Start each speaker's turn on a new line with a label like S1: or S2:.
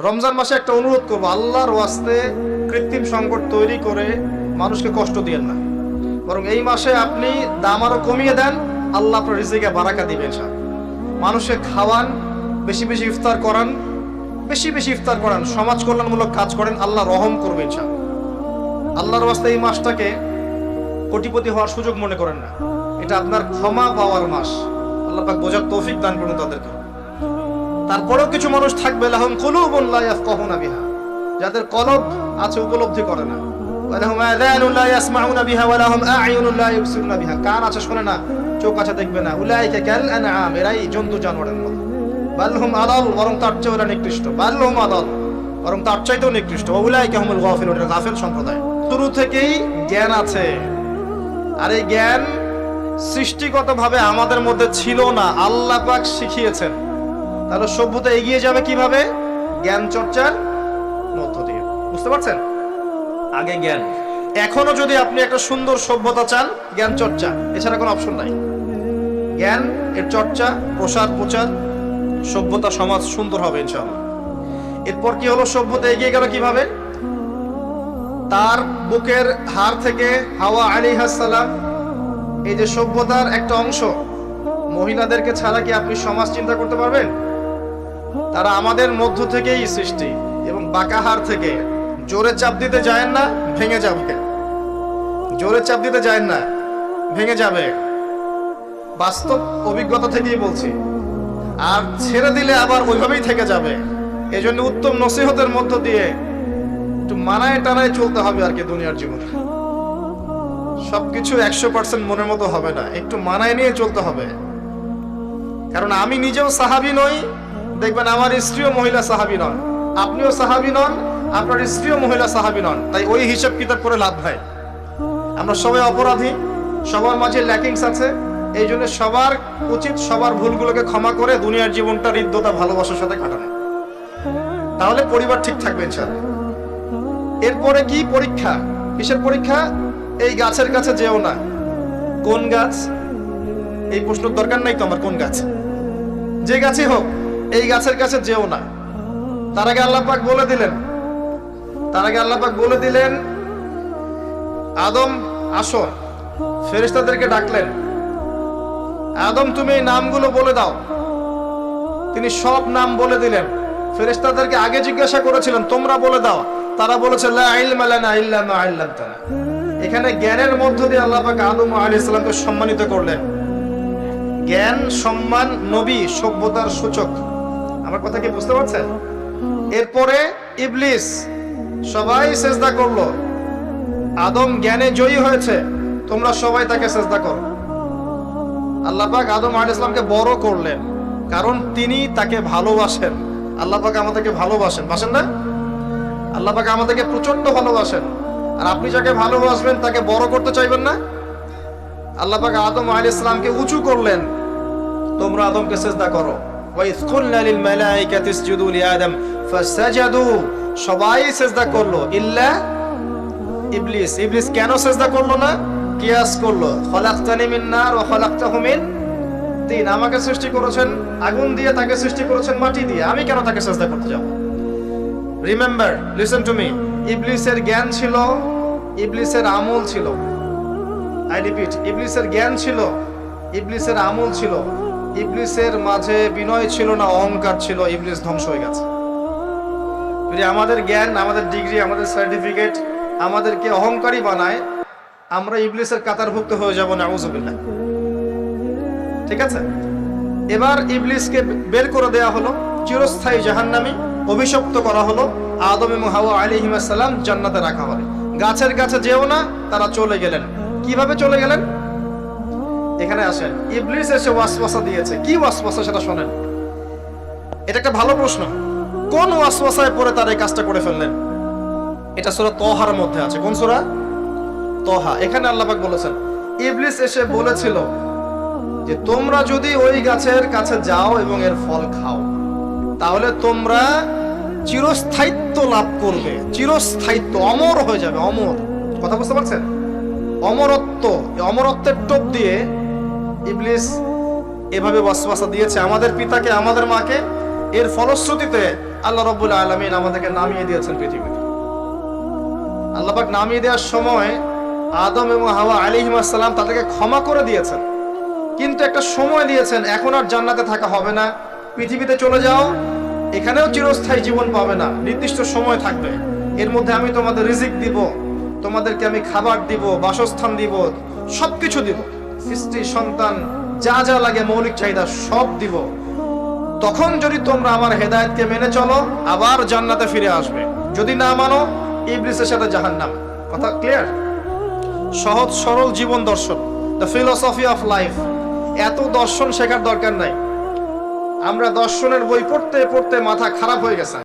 S1: রমজান মাসে একটা অনুরোধ করব, আল্লাহর ওয়াস্তে কৃত্রিম সংকট তৈরি করে মানুষকে কষ্ট দিয়েন না। বরং এই মাসে আপনি দাম আরও কমিয়ে দেন, আল্লাহ আপনার রিজিকে বারাকা দিবেন সব মানুষকে খাওয়ান, বেশি বেশি ইফতার করান, বেশি বেশি ইফতার করান, সমাজ কল্যাণমূলক কাজ করেন, আল্লাহ রহম করবেন সব আল্লাহর ওয়াস্তে এই মাসটাকে কোটিপতি হওয়ার সুযোগ মনে করেন না। এটা আপনার ক্ষমা পাওয়ার মাস। আল্লাহ পাক বোঝার তৌফিক দান করুন তাদেরকে। তারপরেও কিছু মানুষ থাকবে, লাহুম বিহা। যাদের কলব আছে, উপলব্ধি করে না। ওয়ালাহুম আযানুন বিহা ওয়ালাহুম বিহা। কান আছে শুনে না, চোখ আছে দেখবে না। উলাইকা কাল আনআম, এরাই জন্তু জানোয়ারের মতো। বরং তার চেয়ে ওরা নিকৃষ্ট। বরং তার চাইতেও নিকৃষ্ট। হুমুল গাফিলুন, এরা গাফিল সম্প্রদায়। শুরু থেকেই জ্ঞান আছে। আর এই জ্ঞান সৃষ্টিগতভাবে আমাদের মধ্যে ছিল না। আল্লাহ পাক শিখিয়েছেন। তাহলে সভ্যতা এগিয়ে যাবে কীভাবে? জ্ঞান চর্চার মধ্য দিয়ে। বুঝতে পারছেন? আগে জ্ঞান। এখনও যদি আপনি একটা সুন্দর সভ্যতা চান জ্ঞান চর্চা এছাড়া কোনো অপশন নাই। জ্ঞান এর চর্চা প্রসার প্রচার সভ্যতা সমাজ সুন্দর হবে ইনশাআল্লাহ। এরপর কি হলো? সভ্যতা এগিয়ে গেল কীভাবে? তার বুকের হাড় থেকে হাওয়া আলী সালাম এই যে সভ্যতার একটা অংশ মহিলাদেরকে ছাড়া কি আপনি সমাজ চিন্তা করতে পারবেন? তারা আমাদের মধ্য থেকেই সৃষ্টি এবং বাঁকাহার থেকে। জোরে চাপ দিতে যায় না, ভেঙে যাবে। জোরে চাপ দিতে যায় না, ভেঙে যাবে। বাস্তব অভিজ্ঞতা থেকেই বলছি। আর ছেড়ে দিলে আবার ওইভাবেই থেকে যাবে। এই জন্য উত্তম নসিহতের মধ্য দিয়ে একটু মানায় টানায় চলতে হবে আর কি দুনিয়ার জীবনে। সবকিছু একশো পার্সেন্ট মনের মতো হবে না, একটু মানায় নিয়ে চলতে হবে। কারণ আমি নিজেও সাহাবি নই দেখবেন আমার স্ত্রীও মহিলা সাহাবি নন। আপনিও সাহাবি নন, আপনার স্ত্রীও মহিলা সাহাবি নন। তাই ওই হিসাব কিতাব করে লাভ নাই। আমরা সবাই অপরাধী, সবার মাঝে ল্যাকিংস আছে। এই জন্য সবার উচিত সবার ভুলগুলোকে ক্ষমা করে দুনিয়ার জীবনটা হৃদ্যতা, ভালোবাসার সাথে কাটানো। তাহলে পরিবার ঠিক থাকবে, ইনশাআল্লাহ। এরপরে কি পরীক্ষা? কিসের পরীক্ষা? এই গাছের কাছে যেও না। কোন গাছ? এই প্রশ্নের দরকার নাই তো আমার কোন গাছ। যে গাছই হোক এই গাছের কাছে যেও না। তার আগে আল্লাহ পাক বলে দিলেন। তার আগে আল্লাহ পাক বলে দিলেন, আদম, আসো। ফেরেশতাদেরকে ডাকলেন, আদম, তুমি এই নামগুলো বলে দাও। তিনি সব নাম বলে দিলেন। ফেরেশতাদেরকে আগে জিজ্ঞাসা করেছিলেন, তোমরা বলে দাও। তারা বলেছে এখানে জ্ঞানের মধ্য দিয়ে আল্লাহ পাক আদম আলাইহিস ইসলামকে সম্মানিত করলেন। জ্ঞান, সম্মান, নবী, সভ্যতার সূচক। আমার কথা কি বুঝতে পারছেন? এরপরে ইবলিস সবাই সেজদা করল। আদম জ্ঞানে জয়ী হয়েছে, তোমরা সবাই তাকে সেজদা করো। আল্লাহ পাক আদম আলাইহিস সালামকে বড় করলেন, কারণ তিনি তাকে ভালোবাসেন। আল্লাহ পাক আমাদেরকে ভালোবাসেন। বাসেন না? আল্লাহ পাক আমাদেরকে প্রচণ্ড ভালোবাসেন। আর আপনি যাকে ভালোবাসবেন, তাকে বড় করতে চাইবেন না? আল্লাহ পাক আদম আলাইহিস সালামকে উঁচু করলেন, তোমরা আদমকে সেজদা করো। ওয়াইজ কুলনা লিল মালাইকাতি ইসজুদু লিআদম ফাসাজাদু সবাই সেজদা করল। ইল্লা ইবলিস। ইবলিস কেন সেজদা করল না? কিয়াস করল। খলাকতানি মিন নার ওয়া খলাকতাহু মিন তিন। আমাকে সৃষ্টি করেছেন আগুন দিয়ে, তাকে সৃষ্টি করেছেন মাটি দিয়ে। আমি কেন তাকে সেজদা করতে যাব? রিমেম্বার লিসেন টু মি ইবলিসের জ্ঞান ছিল, ইবলিসের আমল ছিল। আই রিপিট ইবলিসের জ্ঞান ছিল, ইবলিসের আমল ছিল। ইবলিসের মাঝে বিনয় ছিল না, অহংকার ছিল, ইবলিস ধ্বংস হয়ে গেছে। আমাদের জ্ঞান, আমাদের ডিগ্রি, আমাদের সার্টিফিকেট আমাদেরকে অহংকারী বানায়, আমরা ইবলিসের কাতারভুক্ত হয়ে যাব না আউজুবিল্লাহ ঠিক আছে? এবার ইবলিসকে বের করে দেয়া হলো, চিরস্থায়ী জাহান্নামি, অভিশপ্ত করা হলো, আদম এবং হাওয়া আলিহিমাসাল্লাম জান্নাতে রাখা হবে। গাছের কাছে যেও না, তারা চলে গেলেন। কীভাবে চলে গেলেন? এখানে আসেন। ইবলিস এসে ওয়াসওয়াসা দিয়েছে। কি ওয়াসওয়াসা সেটা শোনেন। এটা একটা ভালো প্রশ্ন। কোন ওয়াসওয়াসায় পড়ে তার এই কাজটা করে ফেললেন? এটা সূরা তহার মধ্যে আছে। কোন সূরা? তহা এখানে আল্লাহ পাক বলেছেন, ইবলিস এসে বলেছিল যে, তোমরা যদি ওই গাছের কাছে যাও এবং এর ফল খাও, তাহলে তোমরা চিরস্থায়িত্ব লাভ করবে। চিরস্থায়িত্ব, অমর হয়ে যাবে, অমর। কথা বুঝতে পারছেন? অমরত্ব অমরত্বের টোপ দিয়ে ইবলিস এভাবে ওয়াসওয়াসা দিয়েছে। আমাদের পিতাকে, আমাদের মাকে এর ফলশ্রুতিতে আল্লাহ রব্বুল আলমিন আমাদেরকে নামিয়ে দিয়েছেন পৃথিবীতে। আল্লাপাক নামিয়ে দেওয়ার সময় আদম এবং হাওয়া আলিহিমাসাল্লাম তাদেরকে ক্ষমা করে দিয়েছেন। কিন্তু একটা সময় দিয়েছেন, এখন আর জান্নাতে থাকা হবে না। পৃথিবীতে চলে যাও, এখানেও চিরস্থায়ী জীবন পাবে না। নির্দিষ্ট সময় থাকবে। এর মধ্যে আমি তোমাদের রিজিক দিব, তোমাদেরকে আমি খাবার দিব, বাসস্থান দিব, সবকিছু দিব। স্ত্রী সন্তান, যা যা লাগে মৌলিক চাহিদা সব দিব। তখন যদি তোমরা আমার হেদায়েতকে মেনে চলো, আবার জান্নাতে ফিরে আসবে। যদি না মানো, ইবলিসের সাথে জাহান্নাম। কথা ক্লিয়ার সহজ, সরল জীবন দর্শন। দ্য ফিলোসফি অফ লাইফ এত দর্শন শেখার দরকার নাই। আমরা দর্শনের বই পড়তে পড়তে মাথা খারাপ হয়ে গেছে।